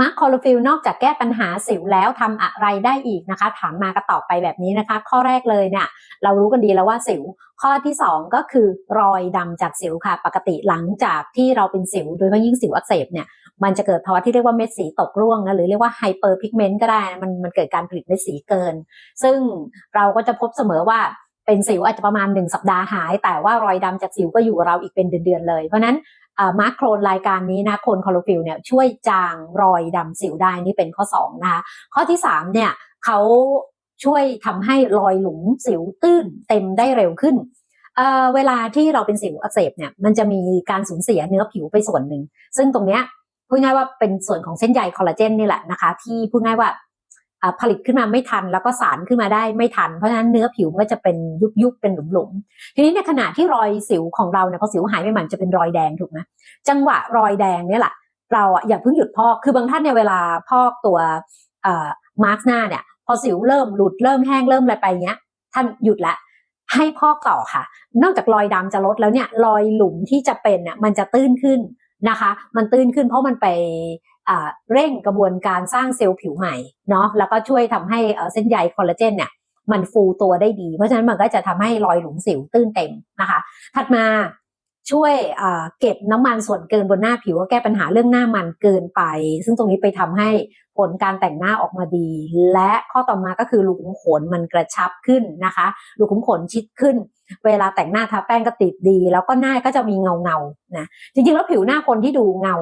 มาร์คคอลฟิลนอกจากแก้ปัญหาสิวแล้วทำอะไรได้อีกนะคะ ถามมาก็ตอบไปแบบนี้นะคะ ข้อแรกเลยเนี่ยเรารู้กันดีแล้วว่าสิว ข้อที่ 2 ก็คือรอยดำจากสิวค่ะ ปกติหลังจากที่เราเป็นสิวโดยเฉพาะยิ่งสิวอักเสบเนี่ยมันจะเกิดภาวะที่เรียกว่าเม็ดสีตกร่วงนะหรือเรียกว่าไฮเปอร์พิกเมนต์ก็ได้นะมันมันเกิดการผลิตเม็ดสีเกิน ซึ่งเราก็จะพบเสมอว่าเป็นสิวอาจจะประมาณ 1 สัปดาห์หาย แต่ว่ารอยดำจากสิวก็อยู่เราอีกเป็นเดือนๆเลย เพราะนั้น มาร์คโครนรายการนี้นะโครนคอโลฟิลเนี่ยช่วยจางรอยดำสิวได้นี่เป็นข้อ2นะคะข้อที่3เนี่ยเขาช่วยทำให้รอยหลุมสิวตื้นเต็มได้เร็วขึ้นเเวลาที่เราเป็นสิวอักเสบเนี่ยมันจะมีการสูญเสียเนื้อผิวไปส่วนหนึ่ง ซึ่งตรงเนี้ยพูดง่ายว่าเป็นส่วนของเส้นใยคอลลาเจนนี่แหละนะคะ ที่พูดง่ายว่า ผลิตขึ้นมาไม่ทัน แล้วก็สารขึ้นมาได้ไม่ทัน เพราะฉะนั้นเนื้อผิวก็จะเป็นยุบยุบเป็นหลุมหลุมทีนี้ในขณะที่รอยสิวของเราเนี่ยพอสิวหายไปมันจะเป็นรอยแดงถูกไหมจังหวะรอยแดงเนี่ยแหละเราอะอย่าเพิ่งหยุดพอกคือบางท่านเนี่ยเวลาพอกตัวมาร์กหน้าเนี่ย พอสิวเริ่มหลุดเริ่มแห้งเริ่มอะไรไปเงี้ย ท่านหยุดละให้พอกต่อค่ะ นอกจากรอยดำจะลดแล้วเนี่ยรอยหลุมที่จะเป็นเนี่ยมันจะตื้นขึ้นนะคะ มันตื้นขึ้นเพราะมันไป เร่งกระบวนการสร้างเซลล์ผิวใหม่เนาะแล้วก็ช่วยทำให้เส้นใยคอลลาเจนเนี่ยมันฟูตัวได้ดี เพราะฉะนั้นมันก็จะทำให้รอยหลุมสิวตื้นเต็มนะคะ ถัดมาช่วยเก็บน้ำมันส่วนเกินบนหน้าผิวก็แก้ปัญหาเรื่องหน้ามันเกินไป ซึ่งตรงนี้ไปทำให้ผลการแต่งหน้าออกมาดี และข้อต่อมาก็คือรูขุมขนมันกระชับขึ้นนะคะรูขุมขนชิดขึ้น เวลาแต่งหน้าทาแป้งก็ติดดี แล้วก็หน้าก็จะมีเงาเงานะจริงๆแล้วผิวหน้าคนที่ดูเงา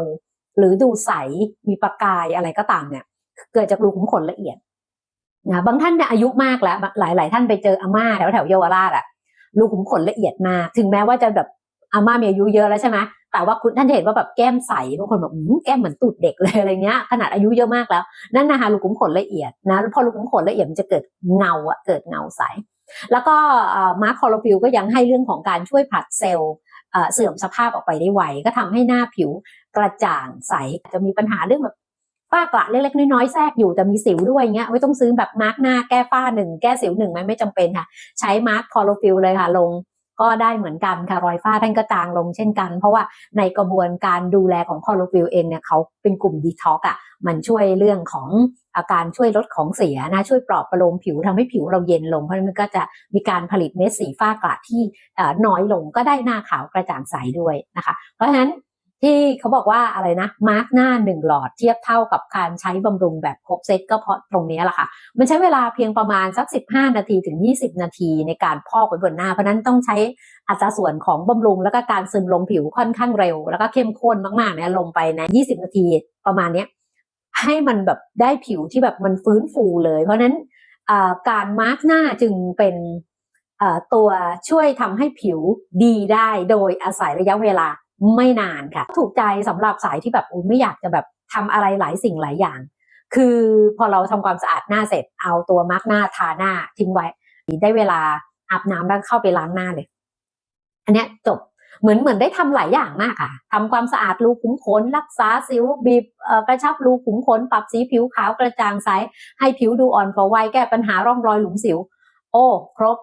หรือดูใสมีประกายอะไรก็ตามเนี่ย เกิดจากรูขุมขนละเอียดนะบางท่านเนี่ยอายุมากแล้ว หลายๆท่านไปเจออาม่าแถวแถวเยาวราชอะรูขุมขนละเอียดมาก ถึงแม้ว่าจะแบบอาม่ามีอายุเยอะแล้วใช่ไหมแต่ว่าคุณท่านเห็นว่าแบบแก้มใสบางคนแบบแก้มเหมือนตูดเด็กเลยอะไรเงี้ยขนาดอายุเยอะมากแล้วนั่นนะคะรูขุมขนละเอียดนะพอรูขุมขนละเอียดมันจะเกิดเงาอะเกิดเงาใส แล้วก็มาร์คคอลฟิลก็ยังให้เรื่องของการช่วยผลัดเซลล์ เสื่อมสภาพออกไปได้ไวก็ทำให้หน้าผิวกระจ่างใสจะมีปัญหาเรื่องแบบฝ้ากระเล็กๆน้อยๆแทรกอยู่แต่มีสิวด้วยเงี้ยไม่ต้องซื้อแบบมาร์กหน้าแก้ฝ้าหนึ่งแก้สิวหนึ่งไหมไม่จำเป็นค่ะ ใช้มาร์กคอโลฟิลเลยค่ะลง ก็ได้เหมือนกันค่ะรอยฝ้าท่านก็จางลงเช่นกัน เพราะว่าในกระบวนการดูแลของคอโลฟิลเองเนี่ยเขาเป็นกลุ่มดีท็อกอะมันช่วยเรื่องของอาการช่วยลดของเสียนะช่วยปลอบประโลมผิวทำให้ผิวเราเย็นลง เพราะมันก็จะมีการผลิตเม็ดสีฝ้ากระที่น้อยลงก็ได้หน้าขาวกระจ่างใสด้วยนะคะ เพราะฉะนั้น ที่เขาบอกว่าอะไรนะมาร์กหน้าหนึ่งหลอดเทียบเท่ากับการใช้บำรุงแบบครบเซตก็เพราะตรงนี้แหละค่ะ มันใช้เวลาเพียงประมาณสัก 15 นาทีถึง 20 นาทีในการพอกไว้บนหน้า เพราะนั้นต้องใช้อัตราส่วนของบำรุง แล้วก็การซึมลงผิวค่อนข้างเร็ว แล้วก็เข้มข้นมากๆเนี่ยลงไปใน 20 นาทีประมาณนี้ให้มันแบบได้ผิวที่แบบมันฟื้นฟูเลย เพราะนั้นการมาร์กหน้าจึงเป็นตัวช่วยทำให้ผิวดีได้โดยอาศัยระยะเวลา ไม่นานค่ะ ถูกใจสำหรับสายที่แบบไม่อยากจะแบบทำอะไรหลายสิ่งหลายอย่าง คือพอเราทำความสะอาดหน้าเสร็จเอาตัวมาร์กหน้าทาหน้าทิ้งไว้ ได้เวลาอาบน้ำแล้วเข้าไปล้างหน้าเลย อันเนี้ยจบเหมือนเหมือนได้ทำหลายอย่างมากค่ะทำความสะอาดรูขุมขน รักษาสิวบีบกระชับรูขุมขน ปรับสีผิวขาวกระจ่างใสให้ผิวดูอ่อนกว่าวัยแก้ปัญหาร่องรอยหลุมสิว โอ้ ครบ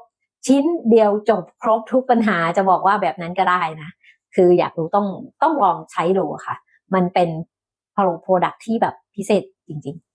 ชิ้นเดียวจบครบทุกปัญหาจะบอกว่าแบบนั้นก็ได้นะ คืออยากรู้ต้องต้องลองใช้ดูค่ะ มันเป็นโปรดักที่แบบพิเศษจริง ๆ